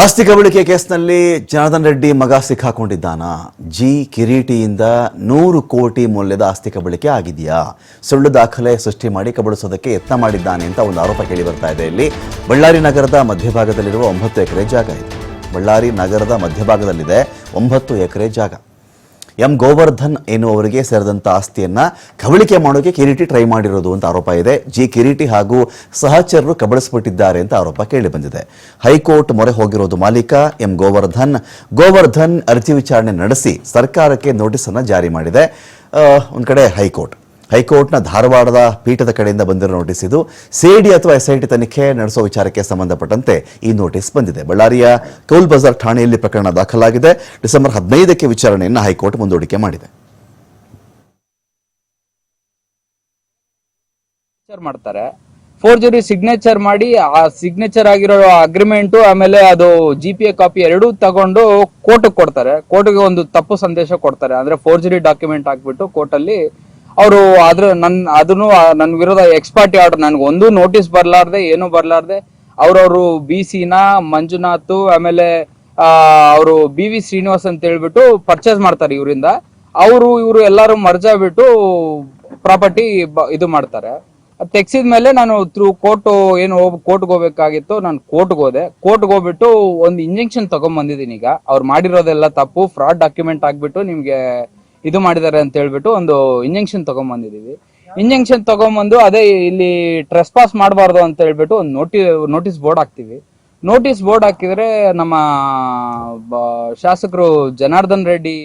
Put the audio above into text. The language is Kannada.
ಆಸ್ತಿ ಕಬಳಿಕೆ ಕೇಸ್ನಲ್ಲಿ ಜನಾರ್ದನ್ ರೆಡ್ಡಿ ಮಗ ಸಿಕ್ಕಾಕೊಂಡಿದ್ದಾನಾ? ಜಿ ಕಿರೀಟಿಯಿಂದ ನೂರು ಕೋಟಿ ಮೌಲ್ಯದ ಆಸ್ತಿ ಕಬಳಿಕೆ ಆಗಿದೆಯಾ? ಸುಳ್ಳು ದಾಖಲೆ ಸೃಷ್ಟಿ ಮಾಡಿ ಕಬಳಿಸೋದಕ್ಕೆ ಯತ್ನ ಮಾಡಿದ್ದಾನೆ ಅಂತ ಒಂದು ಆರೋಪ ಕೇಳಿ ಬರ್ತಾ ಇದೆ. ಇಲ್ಲಿ ಬಳ್ಳಾರಿ ನಗರದ ಮಧ್ಯಭಾಗದಲ್ಲಿರುವ ಒಂಬತ್ತು ಎಕರೆ ಜಾಗ ಇದೆ. ಬಳ್ಳಾರಿ ನಗರದ ಮಧ್ಯಭಾಗದಲ್ಲಿದೆ ಒಂಬತ್ತು ಎಕರೆ ಜಾಗ. ಎಂ ಗೋವರ್ಧನ್ ಎನ್ನುವರಿಗೆ ಸೇರಿದಂಥ ಆಸ್ತಿಯನ್ನು ಕಬಳಿಕೆ ಮಾಡೋಕೆ ಕಿರೀಟಿ ಟ್ರೈ ಮಾಡಿರೋದು ಅಂತ ಆರೋಪ ಇದೆ. ಜಿ ಕಿರೀಟಿ ಹಾಗೂ ಸಹಚರರು ಕಬಳಿಸ್ಬಿಟ್ಟಿದ್ದಾರೆ ಅಂತ ಆರೋಪ ಕೇಳಿಬಂದಿದೆ ಹೈಕೋರ್ಟ್ ಮೊರೆ ಹೋಗಿರೋದು ಮಾಲೀಕ ಎಂ ಗೋವರ್ಧನ್. ಗೋವರ್ಧನ್ ಅರ್ಜಿ ವಿಚಾರಣೆ ನಡೆಸಿ ಸರ್ಕಾರಕ್ಕೆ ನೋಟಿಸ್ ಅನ್ನ ಜಾರಿ ಮಾಡಿದೆ. ಒಂದ್ ಕಡೆ ಹೈಕೋರ್ಟ್. ಹೈಕೋರ್ಟ್ನ ಧಾರವಾಡದ ಪೀಠದ ಕಡೆಯಿಂದ ಬಂದಿರೋ ನೋಟಿಸ್ ಇದು. ಸಿಐಡಿ ಅಥವಾ ಎಸ್ಐಟಿ ತನಿಖೆ ನಡೆಸೋ ವಿಚಾರಕ್ಕೆ ಸಂಬಂಧಪಟ್ಟಂತೆ ಈ ನೋಟಿಸ್ ಬಂದಿದೆ. ಬಳ್ಳಾರಿಯ ಕೌಲ್ ಬಜಾರ್ ಠಾಣೆಯಲ್ಲಿ ಪ್ರಕರಣ ದಾಖಲಾಗಿದೆ. ಡಿಸೆಂಬರ್ ಹದಿನೈದಕ್ಕೆ ವಿಚಾರಣೆಯನ್ನು ಹೈಕೋರ್ಟ್ ಮುಂದೂಡಿಕೆ ಮಾಡಿದೆ. ಮಾಡ್ತಾರೆ. ಮಾಡ್ತಾರೆ ಫೋರ್ಜರಿ ಸಿಗ್ನೇಚರ್ ಮಾಡಿ, ಆ ಸಿಗ್ನೇಚರ್ ಆಗಿರೋ ಅಗ್ರಿಮೆಂಟ್ ಆಮೇಲೆ ಅದು ಜಿ ಪಿ ಎ ಕಾಪಿ ಎರಡೂ ತಗೊಂಡು ಕೋರ್ಟಿಗೆ ಕೊಡ್ತಾರೆ. ಕೋರ್ಟ್ಗೆ ಒಂದು ತಪ್ಪು ಸಂದೇಶ ಕೊಡ್ತಾರೆ. ಅಂದ್ರೆ ಫೋರ್ಜರಿ ಡಾಕ್ಯುಮೆಂಟ್ ಹಾಕ್ಬಿಟ್ಟು ಕೋರ್ಟಲ್ಲಿ ಅವರು ಅದ್ರ ನನ್, ಅದನ್ನು ನನ್ ವಿರೋಧ ಎಕ್ಸ್ಪರ್ಟ್ ಆರ್ಡರ್ ನನ್ಗೆ ಒಂದು ನೋಟಿಸ್ ಬರ್ಲಾರ್ದೆ, ಏನು ಬರ್ಲಾರ್ದೆ. ಅವ್ರವ್ರು ಬಿ ಸಿನ ಮಂಜುನಾಥ್ ಆಮೇಲೆ ಅವರು ಬಿ ವಿ ಶ್ರೀನಿವಾಸ್ ಅಂತ ಹೇಳ್ಬಿಟ್ಟು ಪರ್ಚೇಸ್ ಮಾಡ್ತಾರೆ ಇವರಿಂದ. ಅವರು, ಇವರು ಎಲ್ಲರೂ ಮರ್ಜಾಗ್ಬಿಟ್ಟು ಪ್ರಾಪರ್ಟಿ ಇದು ಮಾಡ್ತಾರೆ. ತೆಗ್ಸಿದ ಮೇಲೆ ನಾನು ಥ್ರೂ ಕೋರ್ಟ್ ಏನು ಹೋಗ್ ಕೋರ್ಟ್ಗೆ ಹೋಗ್ಬೇಕಾಗಿತ್ತು ನಾನು ಕೋರ್ಟ್ಗೆ ಹೋದೆ. ಕೋರ್ಟ್ಗೆ ಹೋಗ್ಬಿಟ್ಟು ಒಂದು ಇಂಜೆಕ್ಷನ್ ತಗೊಂಡ್ ಬಂದಿದ್ದೀನಿ ಈಗ. ಅವ್ರು ಮಾಡಿರೋದೆಲ್ಲ ತಪ್ಪು ಫ್ರಾಡ್ ಡಾಕ್ಯುಮೆಂಟ್ ಆಗ್ಬಿಟ್ಟು ನಿಮ್ಗೆ ಇದು ಮಾಡಿದ್ದಾರೆ ಅಂತ ಹೇಳ್ಬಿಟ್ಟು ಒಂದು ಇಂಜೆಕ್ಷನ್ ತಗೊಂಡ್ ಬಂದಿದೀವಿ ಇಂಜೆಕ್ಷನ್ ತಗೊಂಬಂದು ಅದೇ ಇಲ್ಲಿ ಟ್ರೆಸ್ ಪಾಸ್ ಮಾಡಬಾರ್ದು ಅಂತ ಹೇಳ್ಬಿಟ್ಟು ಒಂದು ನೋಟಿ ನೋಟಿಸ್ ಬೋರ್ಡ್ ಹಾಕ್ತಿವಿ. ನೋಟಿಸ್ ಬೋರ್ಡ್ ಹಾಕಿದ್ರೆ ನಮ್ಮ ಶಾಸಕರು ಜನಾರ್ದನ್ ರೆಡ್ಡಿ